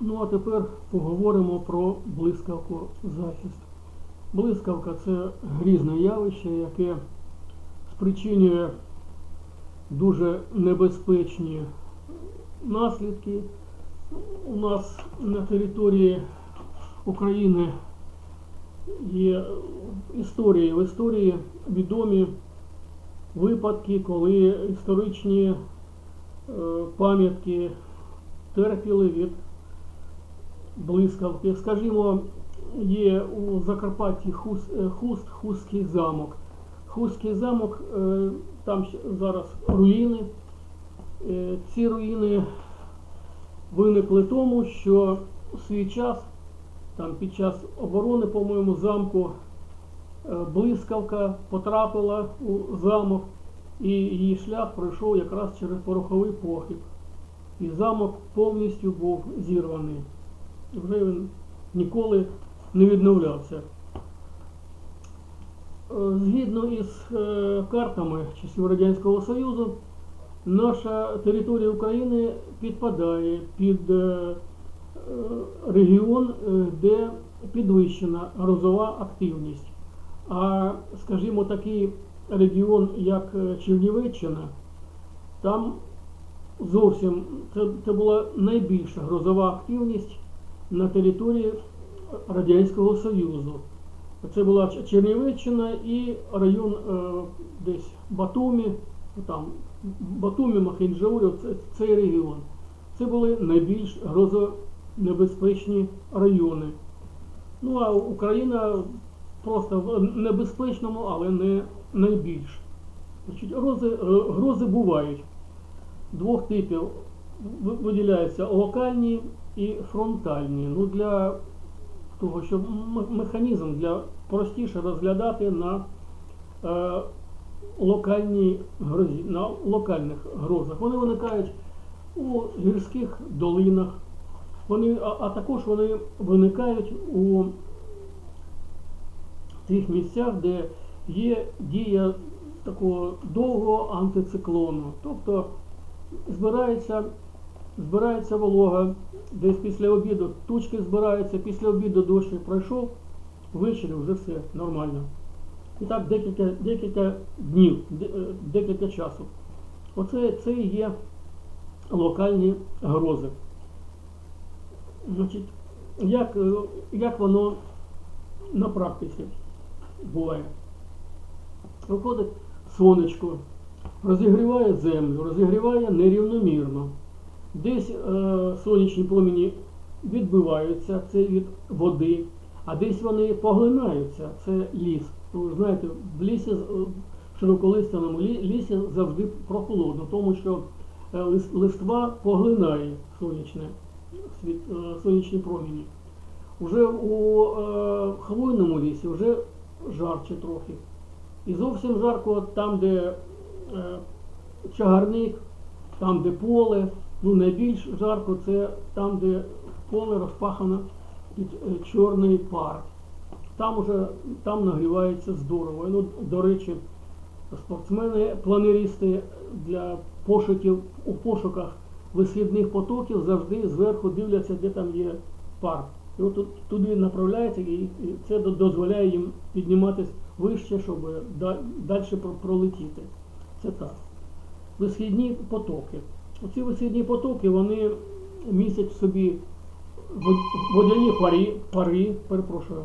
Ну а тепер поговоримо про блискавку захист. Блискавка це грізне явище, яке спричинює дуже небезпечні наслідки. У нас на території України є історії, в історії відомі випадки, коли історичні е, пам'ятки терпіли від блискавки. Скажімо, є у Закарпатті Хуст, е, Хуст, Хустський замок. Хустський замок, е, там зараз руїни. Ці руїни виникли тому, що у свій час, там під час оборони, по-моєму, замку блискавка потрапила у замок, і її шлях пройшов якраз через пороховий похиб. І замок повністю був зірваний. Вже він ніколи не відновлявся. Е, Згідно із е, картами часів Радянського Союзу, наша територія України підпадає під е, регіон, де підвищена грозова активність. А, скажімо, такий регіон, як Чернівеччина, там зовсім це, це була найбільша грозова активність на території Радянського Союзу. Це була Чернівеччина і район е, десь Батумі, там Батумі, Махінджаурів, це, цей регіон. Це були найбільш грозонебезпечні райони. Ну а Україна просто в небезпечному, але не найбільш. Значить, грози, е, грози бувають двох типів. Ви- Виділяються локальні і фронтальні. Ну, для того, щоб механізм для простіше розглядати на е, локальній грозі, на локальних грозах. Вони виникають у гірських долинах, вони, а, а також вони виникають у тих місцях, де є дія такого довгого антициклону. Тобто збирається, збирається волога, десь після обіду тучки збираються, після обіду дощ пройшов, ввечері вже все нормально. І так декілька, декілька днів, е, декілька часу. Оце це і є локальні грози. Значить, як, е, як воно на практиці буває? Виходить сонечко, розігріває землю, розігріває нерівномірно. Десь е, сонячні промені відбиваються, це від води, а десь вони поглинаються, це ліс. Ви знаєте, в лісі, з- е, в широколистяному лісі завжди прохолодно, тому що е, листва поглинає сонячне, світ, е, сонячні промені. Уже у е, хвойному лісі вже жарче трохи. І зовсім жарко там, де чагарник, там, де поле. Ну, найбільш жарко це там, де поле розпахано під е, чорний пар. Там уже там нагрівається здорово. Ну, до речі, спортсмени, планеристи для пошуків у пошуках висхідних потоків завжди зверху дивляться, де там є пар. І от туди направляється, і це дозволяє їм підніматися вище, щоб далі пролетіти. Це так. Висхідні потоки. Оці висхідні потоки вони містять в собі водяні пари, пари, перепрошую,